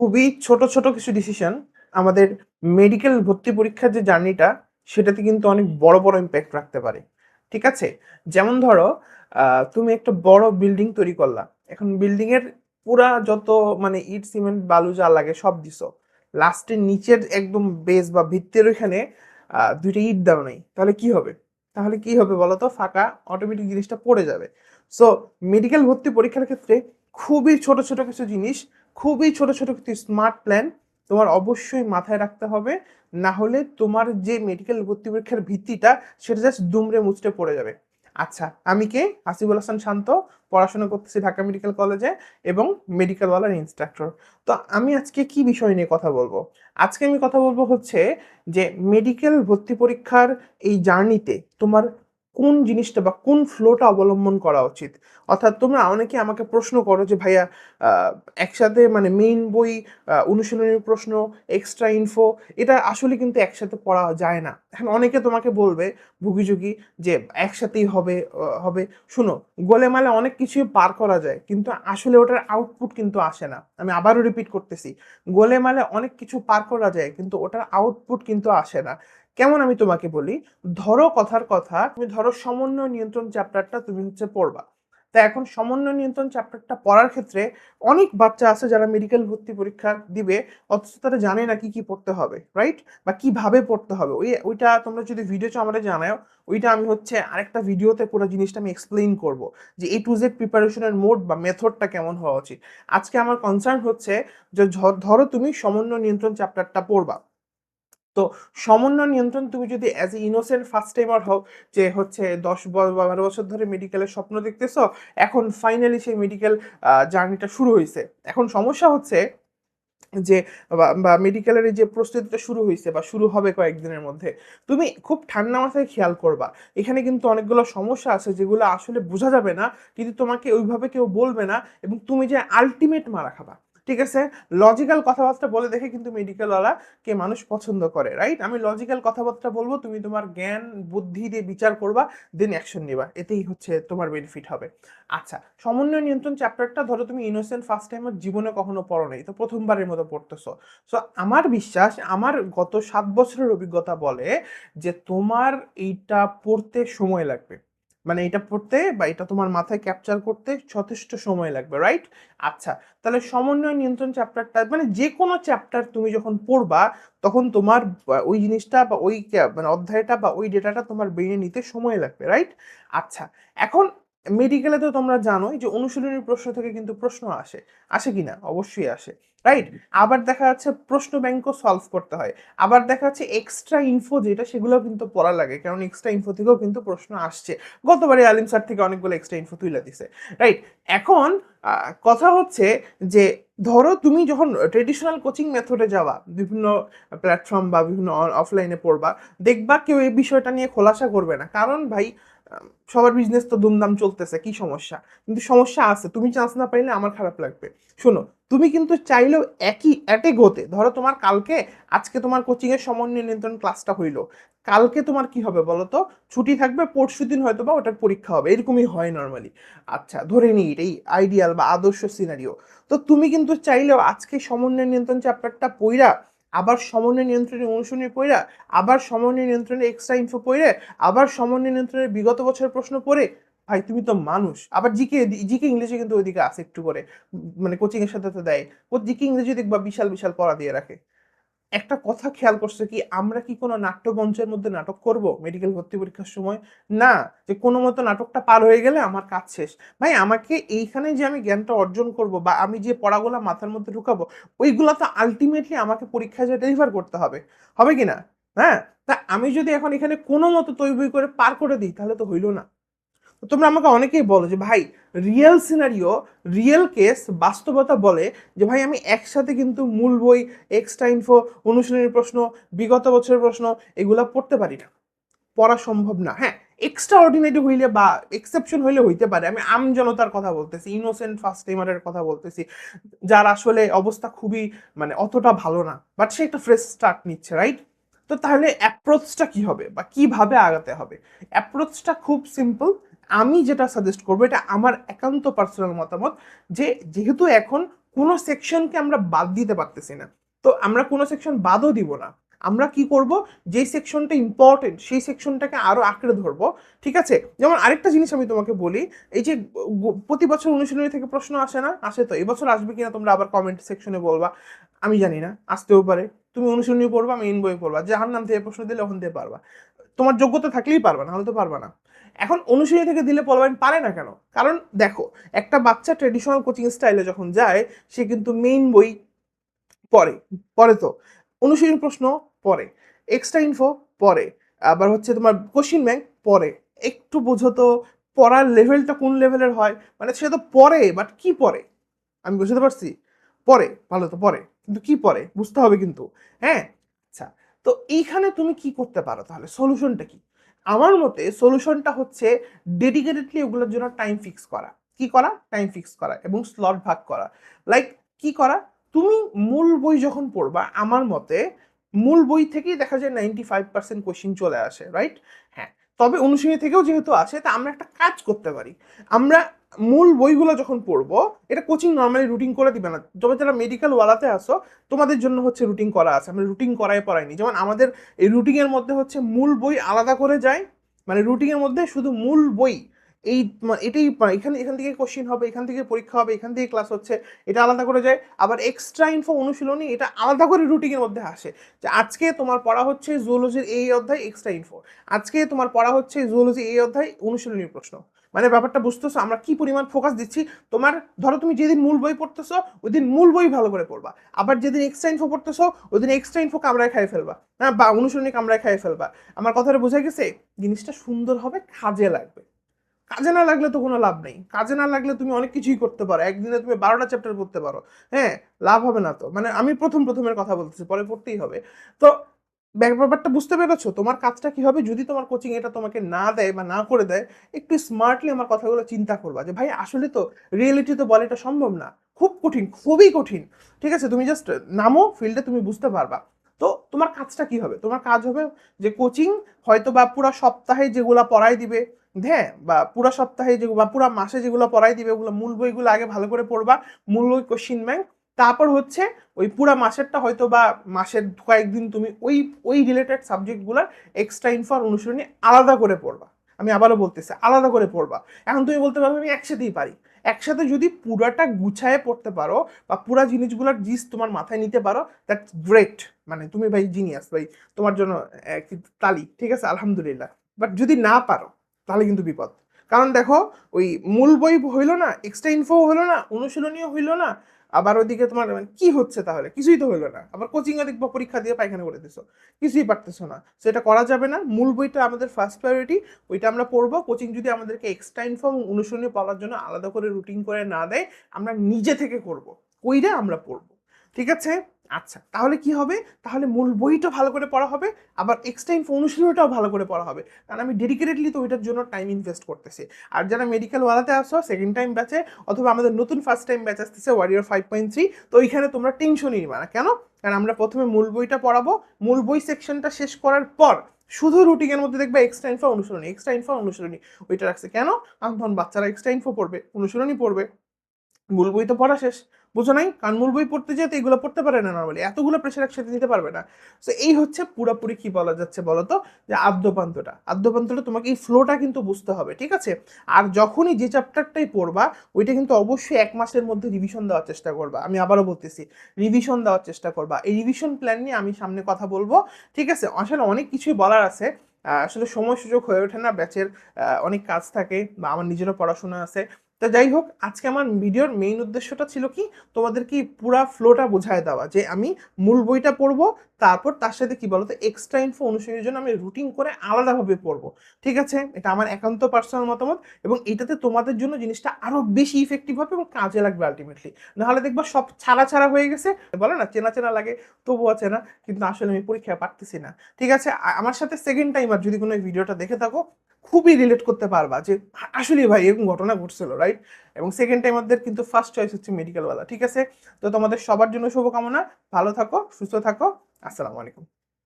খুবই ছোট, ছোট কিছু ডিসিশন আমাদের মেডিকেল ভর্তি পরীক্ষার যে জার্নিটা সেটাতে কিন্তু অনেক বড়, বড় ইমপ্যাক্ট রাখতে পারে। ঠিক আছে? যেমন ধরো তুমি একটা বড় বিল্ডিং তৈরি করলা। এখন বিল্ডিং এর পুরা যত মানে ইট, সিমেন্ট, বালু যা লাগে সব দিছো। লাস্টে নিচের একদম বেস বা ভিত্তির ওইখানে দুইটা ইট দাও নাই। তাহলে কি হবে? তাহলে কি হবে বলো তো? ফাঁকা অটোমেটিক জিনিসটা পড়ে যাবে। সো মেডিকেল ভর্তি পরীক্ষার ক্ষেত্রে খুবই ছোট, ছোট কিছু জিনিস, খুবই ছোট, ছোট কিছু স্মার্ট প্ল্যান তোমার অবশ্যই মাথায় রাখতে হবে। না হলে তোমার যে মেডিকেল ভর্তি পরীক্ষার ভিত্তিটা সেটা জাস্ট দুমড়ে মুচড়ে পড়ে যাবে। আচ্ছা, আমি কে? হাসিবুল হাসান শান্ত। পড়াশোনা করতেছি ঢাকা মেডিকেল কলেজে এবং মেডিকেল ওয়ালার ইন্সট্রাক্টর। তো আমি আজকে কি বিষয় নিয়ে কথা বলব? আজকে আমি কথা বলব হচ্ছে যে মেডিকেল ভর্তি পরীক্ষার এই জার্নিতে তোমার কোন জিনিসটা বা কোন ফ্লোটা অবলম্বন করা উচিত? অর্থাৎ তোমরা অনেকে আমাকে প্রশ্ন করো যে ভাইয়া একসাথে মানে মেইন বই, অনুশীলনের প্রশ্ন, এক্সট্রা ইনফো এটা আসলে কিন্তু একসাথে পড়া যায় না। এখন অনেকে তোমাকে বলবে ভুগি-চুগি যে একসাথেই হবে হবে। শোনো গোলেমালে অনেক কিছুই পার করা যায়। কিন্তু আসলে ওটার আউটপুট কিন্তু আসে না। আমি আবারও রিপিট করতেছি। গোলেমালে অনেক কিছু পার করা যায় কিন্তু ওটার আউটপুট কিন্তু আসে না। কেমন আমি তোমাকে বলি, ধরো কথার কথা, তুমি ধরো সমন্বয় নিয়ন্ত্রণ চ্যাপ্টারটা তুমি হচ্ছে পড়বা। তা এখন সমন্বয় নিয়ন্ত্রণ চ্যাপ্টারটা পড়ার ক্ষেত্রে অনেক বাচ্চা আছে যারা মেডিকেল ভর্তি পরীক্ষা দিবে অথচ তারা জানে না কি, কি পড়তে হবে, রাইট? বা কীভাবে পড়তে হবে। ওই ওইটা তোমরা যদি ভিডিও আমারে জানাও। ওইটা আমি হচ্ছে আরেকটা ভিডিওতে পুরো জিনিসটা আমি এক্সপ্লেইন করব। যে এ টু জেড প্রিপারেশনের মোড বা মেথডটা কেমন হওয়া উচিত। আজকে আমার কনসার্ন হচ্ছে যে ধরো তুমি সমন্বয় নিয়ন্ত্রণ চ্যাপ্টারটা পড়বা। তো সমন্বয় নিয়ন্ত্রণ তুমি যদি as a innocent first timer হও যে হচ্ছে ১০ ব বা ১২ বছর ধরে মেডিকেলের স্বপ্ন দেখতেছো। এখন ফাইনালি সেই মেডিকেল জার্নিটা শুরু হয়েছে এখন সমস্যা হচ্ছে যে, বা মেডিকেলের যে প্রস্তুতিটা শুরু হয়েছে বা শুরু হবে কয়েকদিনের মধ্যে। তুমি খুব ঠান্ডা মাথায় খেয়াল করবা। এখানে কিন্তু অনেকগুলো সমস্যা আছে যেগুলো আসলে বোঝা যাবে না। কিন্তু তোমাকে ওইভাবে কেউ বলবে না এবং তুমি যে আল্টিমেট মারা খাবা। ঠিক আছে? লজিক্যাল কথাবার্তা বলে দেখে কিন্তু মেডিকেল ওয়ালাকে মানুষ পছন্দ করে, রাইট? আমি লজিক্যাল কথাবার্তা বলব তুমি তোমার জ্ঞান, বুদ্ধি দিয়ে বিচার করবা, দেন অ্যাকশন নিবা। এতেই হচ্ছে তোমার বেনিফিট হবে। আচ্ছা, সমন্বয় নিয়ন্ত্রণ চ্যাপ্টারটা ধরো তুমি ইনোসেন্ট ফার্স্ট টাইমার জীবনে কখনো পড়ো নাই। তো ১ম বারের মতো পড়তেছো। সো আমার বিশ্বাস, আমার গত সাত বছরের অভিজ্ঞতা বলে যে তোমার এইটা পড়তে সময় লাগবে। মানে এটা পড়তে বা এটা তোমার মাথায় ক্যাপচার করতে যথেষ্ট সময় লাগবে, রাইট? আচ্ছা, তাহলে সমন্বয় নিয়ন্ত্রণ চ্যাপ্টারটা মানে যে কোনো চ্যাপ্টার তুমি যখন পড়বা তখন তোমার ওই জিনিসটা বা ওই মানে অধ্যায়টা বা ওই ডেটাটা তোমার ব্রেনে নিতে সময় লাগবে, রাইট? আচ্ছা, এখন মেডিকেলে তো তোমরা জানোই যে অনুশীলনী প্রশ্ন থেকে কিন্তু প্রশ্ন আসে। আসে কিনা? অবশ্যই আসে, রাইট? আবার দেখা যাচ্ছে প্রশ্ন ব্যাংকও সলভ করতে হয়। আবার দেখা যাচ্ছে এক্সট্রা ইনফো যেটা সেগুলোও কিন্তু পড়া লাগে। কারণ এক্সট্রা ইনফো থেকেও কিন্তু প্রশ্ন আসছে। গতবারে আলিম স্যার থেকে অনেকগুলো এক্সট্রা ইনফো তুইলা দিছে, রাইট? এখন কথা হচ্ছে যে ধরো তুমি যখন ট্রেডিশনাল কোচিং মেথডে যাবা, বিভিন্ন প্ল্যাটফর্ম বা বিভিন্ন অফলাইনে পড়বা, দেখবা কেউ এই বিষয়টা নিয়ে খোলাসা করবে না। কারণ ভাই সবার বিজনেস তো দুমদাম চলতেছে, কি সমস্যা? কিন্তু সমস্যা আছে। তুমি চান্স না পাইলে আমার খারাপ লাগবে। শোনো, তুমি কিন্তু চাইলেও একই এট এ গো তে ধরো তোমার কালকে আজকে তোমার কোচিংয়ের সমন্বয় নিয়ন্ত্রণ ক্লাসটা হইল। কালকে তোমার কি হবে বলো তো? ছুটি থাকবে, পরশুদিন হয়তোবা ওটার পরীক্ষা হবে। এরকমই হয় নর্মালি আচ্ছা, ধরে নিই এটাই আইডিয়াল বা আদর্শ সিনারিও। তো তুমি কিন্তু চাইলেও আজকে সমন্বয় নিয়ন্ত্রণ চ্যাপ্টারটা পইড়া আবার সমন্বয় নিয়ন্ত্রণে অনুশীলনী পইড়া, আবার সমন্বয় নিয়ন্ত্রণে এক্সট্রা ইনফো পড়ে আবার সমন্বয় নিয়ন্ত্রণের বিগত বছরের প্রশ্ন পড়ে, ভাই তুমি তো মানুষ। আবার জিকে জিকে ইংলিশে কিন্তু ওইদিকে আছে একটু করে। মানে কোচিং এর সাথে তো দেয়। জিকে ইংরেজি দেখবা বিশাল, বিশাল পড়া দিয়ে রাখে। একটা কথা খেয়াল করছে কি আমরা কি কোনো নাট্যমঞ্চের মধ্যে নাটক করব মেডিকেল ভর্তি পরীক্ষার সময়? না, যে কোনো মতো নাটকটা পার হয়ে গেলে আমার কাজ শেষ। ভাই আমাকে এইখানে যে আমি জ্ঞানটা অর্জন করব বা আমি যে পড়াগুলা মাথার মধ্যে ঢুকাবো, ওইগুলা তো আল্টিমেটলি আমাকে পরীক্ষায় যেয়ে ডেলিভার করতে হবে। হবে কিনা? হ্যাঁ? তা আমি যদি এখন এখানে কোনো মতো তৈ বই করে পার করে দিই তাহলে তো হইল না। তোমরা আমাকে অনেকেই বলো যে ভাই রিয়েল সিনারিও, রিয়েল কেস বাস্তবতা বলে যে ভাই আমি একসাথে কিন্তু মূল বই, এক্সট্রা ইনফো, অনুশীলনী প্রশ্ন, বিগত বছরের প্রশ্ন এগুলা পড়তে পারি না। পড়া সম্ভব না। হ্যাঁ, এক্সট্রা অর্ডিনারি হইলে বা এক্সেপশন হইলে হইতে পারে। আমি আমজনতার কথা বলতেছি, ইনোসেন্ট ফার্স্ট টাইমারের কথা বলতেছি। যার আসলে অবস্থা খুবই মানে অতটা ভালো না। বাট সে একটা ফ্রেশ স্টার্ট নিচ্ছে, রাইট? তো তাহলে অ্যাপ্রোচটা কি হবে বা কীভাবে আগাতে হবে? অ্যাপ্রোচটা খুব সিম্পল। আমি যেটা সাজেস্ট করব, এটা আমার একান্ত পার্সোনাল মতামত যে যেহেতু এখন কোনো সেকশনকে আমরা বাদ দিতে পারতেছি না, তো আমরা কোনো সেকশন বাদও দিব না। আমরা কি করব, যেই সেকশনটা ইম্পর্টেন্ট সেই সেকশনটাকে আরও আঁকড়ে ধরবো, ঠিক আছে? যেমন আরেকটা জিনিস আমি তোমাকে বলি, এই যে প্রতি বছর অনুশীলনী থেকে প্রশ্ন আসে না? আসে তো, এবছর আসবে কিনা তোমরা আবার কমেন্ট সেকশনে বলবা। আমি জানি না, আসতেও পারে। তুমি অনুশীলনী পড়বা, আমি ইন বই পড়বা। যার নাম থেকে প্রশ্ন দিলে ওখান থেকে পারবা। তোমার যোগ্যতা থাকলেই পারবা না হলে তো পারবা না। এখন অনুশীলনী থেকে দিলে পলবাইন পারে না কেন? কারণ দেখো, একটা বাচ্চা ট্রেডিশনাল কোচিং স্টাইলে যখন যায়, সে কিন্তু মেইন বই পড়ে পড়ে তো। অনুশীলনী প্রশ্ন পড়ে এক্সট্রা ইনফো পড়ে, আবার হচ্ছে তোমার কোশ্চিন ব্যাংক পড়ে। একটু বোঝো তো, পড়ার লেভেলটা কোন লেভেলের হয়? মানে সে তো পড়ে বাট কি পড়ে? আমি বুঝতে পারছি? পড়ে, ভালো তো পড়ে, কিন্তু কি পড়ে? বুঝতে হবে কিন্তু হ্যাঁ? আচ্ছা তো এইখানে তুমি কি করতে পারো তাহলে? সলিউশনটা কি? আমার মতে সলিউশনটা হচ্ছে ডেডিকেটেডলি ওগুলোর জন্য টাইম ফিক্স করা। কি করা? টাইম ফিক্স করা এবং স্লট ভাগ করা। লাইক কি করা? তুমি মূল বই যখন পড়বা, আমার মতে মূল বই থেকেই দেখা যায় নাইনটি ফাইভ পার্সেন্ট কোয়েশ্চেন চলে আসে রাইট হ্যাঁ তবে অনুশীলনী থেকেও যেহেতু আছে, তা আমরা একটা কাজ করতে পারি। আমরা মূল বইগুলো যখন পড়ব, এটা কোচিং নর্মালি রুটিন করে দিবে না। তবে যারা মেডিকেল ওয়ালাতে আসো, তোমাদের জন্য হচ্ছে রুটিন করা আছে। আমরা রুটিন করাই পড়াইনি। যেমন আমাদের এই রুটিনের মধ্যে হচ্ছে মূল বই আলাদা করে যায়। মানে রুটিনের মধ্যে শুধু মূল বই এই এটাই এখানে, এখান থেকে কোশ্চিন হবে, এখান থেকে পরীক্ষা হবে, এখান থেকে ক্লাস হচ্ছে, এটা আলাদা করে যায়। আবার এক্সট্রা ইনফো অনুশীলনী, এটা আলাদা করে রুটিনের মধ্যে আসে। যে আজকে তোমার পড়া হচ্ছে জুওলজির এই অধ্যায় এক্সট্রা ইনফো আজকে তোমার পড়া হচ্ছে জুওলজি এই অধ্যায় অনুশীলনীর প্রশ্ন। মানে ব্যাপারটা বুঝতেছো? আমরা কি পরিমাণ ফোকাস দিচ্ছি? তোমার, ধরো তুমি যেদিন মূল বই পড়তেছো ওই দিন মূল বই ভালো করে পড়বা। আবার যেদিন এক্সট্রা ইনফো পড়তেছো ওই দিন এক্সট্রা ইনফো কামড়ায় খাই ফেলবা। হ্যাঁ বা অনুশীলনী কামড়ায় খাই ফেলবা। আমার কথাটা বোঝা গেছে? জিনিসটা সুন্দর হবে, কাজে লাগবে। কাজে না লাগলে তো কোনো লাভ নেই। কাজে না লাগলে তুমি অনেক কিছুই করতে পারো। একদিনে তুমি বারোটা চ্যাপ্টার পড়তে পারো। হ্যাঁ লাভ হবে না তো। মানে আমি প্রথম প্রথমের কথা বলতেছি, পরে পড়তেই হবে। তো ব্যাপ- ব্যাপারটা বুঝতে পেরেছ? তোমার কাজটা কি হবে? যদি তোমার কোচিং এটা তোমাকে না দেয় বা না করে দেয়, একটু স্মার্টলি আমার কথাগুলো চিন্তা করবা যে, ভাই, আসলে তো রিয়েলিটি তো বলে এটা সম্ভব না। খুব কঠিন, খুবই কঠিন। ঠিক আছে, তুমি জাস্ট নামো ফিল্ডে তুমি বুঝতে পারবা। তো তোমার কাজটা কি হবে? তোমার কাজ হবে যে কোচিং হয়তো বা পুরো সপ্তাহে যেগুলা পড়াই দিবে হ্যাঁ? বা পুরো সপ্তাহে যে, বা পুরো মাসে যেগুলো পড়াই দিবে, ওগুলো মূল বইগুলো আগে ভালো করে পড়বা, মূল বই কোশ্চিন ব্যাংক তারপর হচ্ছে ওই পুরো মাসেরটা হয়তো বা মাসের কয়েকদিন তুমি ওই ওই রিলেটেড সাবজেক্টগুলোর এক্সট্রা ইনফর অনুসরণে আলাদা করে পড়বা। আমি আবারও বলতেছি, আলাদা করে পড়বা। এখন তুমি বলতে পারবে আমি একসাথেই পারি। একসাথে যদি পুরাটা গুছায় পড়তে পারো বা পুরা জিনিসগুলোর জিস তোমার মাথায় নিতে পারো দ্যাটস গ্রেট মানে তুমি ভাই জিনিয়াস ভাই, তোমার জন্য একটি তালি, ঠিক আছে? আলহামদুলিল্লাহ। বাট যদি না পারো, তাহলে কিন্তু বিপদ। কারণ দেখো, ওই মূল বই হইল না এক্সট্রা ইনফো হইল না অনুশীলনীয় হইল না, আবার ওদিকে তোমার মানে কি হচ্ছে তাহলে? কিছুই তো হইল না। আবার কোচিং এ দেখব পরীক্ষা দিয়ে পায়খানা করে দিছো। কিছুই পারতেছো না। সেটা করা যাবে না। মূল বইটা আমাদের ফার্স্ট প্রায়োরিটি ওইটা আমরা পড়ব। কোচিং যদি আমাদেরকে এক্সট্রা ইনফর্ম অনুশীলনী পড়ার জন্য আলাদা করে রুটিন করে না দেয়, আমরা নিজে থেকে করব। কইরা আমরা পড়ব। ঠিক আছে? আচ্ছা তাহলে কি হবে? তাহলে মূল বইটা ভালো করে পড়া হবে, আবার এক্সট্রা ইনফো অনুশীলনীটাও ভালো করে পড়া হবে। কারণ আমি ডেডিকেটেডলি তো ওইটার জন্য টাইম ইনভেস্ট করতেছি। আর যারা মেডিকেল ওয়ালাতে আসো সেকেন্ড টাইম ব্যাচে অথবা আমাদের নতুন ফার্স্ট টাইম ব্যাচ আসতেছে ওয়ারিয়র ফাইভ পয়েন্ট থ্রি তো ওইখানে তোমরা টেনশনই নিবা না। কেন? কারণ আমরা প্রথমে মূল বইটা পড়াবো, মূল বই সেকশনটা শেষ করার পর শুধু রুটিনের মধ্যে দেখবে এক্সট্রা ইনফো অনুশীলনী এক্সট্রা ইনফো অনুশীলনী, ওইটা রাখছে। কেন? কারণ তখন বাচ্চারা এক্সট্রা ইনফো পড়বে, অনুশীলনী পড়বে। মূল বই তো পড়া শেষ। বুঝো নাই? কারণ মূল বই পড়তে যেতে এগুলো পড়তে পারে না নর্মালি এতগুলো প্রেশার একসাথে নিতে পারবে না। তো এই হচ্ছে পুরোপুরি কি বলা যাচ্ছে বলো তো যে আদ্যপান্তটা। আদ্যপান্তটা তোমাকে এই ফ্লোটা কিন্তু বুঝতে হবে, ঠিক আছে? আর যখনই যে চ্যাপ্টারটাই পড়বা, ওইটা কিন্তু অবশ্যই এক মাসের মধ্যে রিভিশন দেওয়ার চেষ্টা করবা। আমি আবারও বলতেছি রিভিশন দেওয়ার চেষ্টা করবা। এই রিভিশন প্ল্যান নিয়ে আমি সামনে কথা বলব, ঠিক আছে? আসলে অনেক কিছুই বলার আছে। আসলে সময় সুযোগ হয়ে ওঠে না ব্যাচের অনেক কাজ থাকে বা আমার নিজেরও পড়াশোনা আছে। তা যাই হোক, আজকে আমার ভিডিওর মেইন উদ্দেশ্যটা ছিল কি, তোমাদেরকে পুরা ফ্লোটা বোঝায় দেওয়া যে আমি মূল বইটা পড়ব তারপর তার সাথে কি বলতো? এক্সট্রা ইনফো অনুশীলনের জন্য আমি রুটিন করে আলাদাভাবে পড়ব। ঠিক আছে? এটা আমার একান্ত পার্সোনাল মতামত এবং এটাতে তোমাদের জন্য জিনিসটা আরও বেশি ইফেক্টিভ হবে এবং কাজে লাগবে আলটিমেটলি নাহলে দেখবা সব ছাড়া ছাড়া হয়ে গেছে। বলে না, চেনা চেনা লাগে, তবুও চেনা, কিন্তু আসলে আমি পরীক্ষা পারতেছি না। ঠিক আছে? আমার সাথে সেকেন্ড টাইম আর যদি কোনো ভিডিওটা দেখে থাকো, খুবই রিলেট করতে পারবা যে আসলে ভাই, এরকম ঘটনা ঘটছিল রাইট এবং সেকেন্ড টাইম টাইমারদের কিন্তু ফার্স্ট চয়েস হচ্ছে মেডিকেলওয়ালা ঠিক আছে? তো তোমাদের সবার জন্য শুভকামনা। ভালো থাকো, সুস্থ থাকো। আসসালামু আলাইকুম।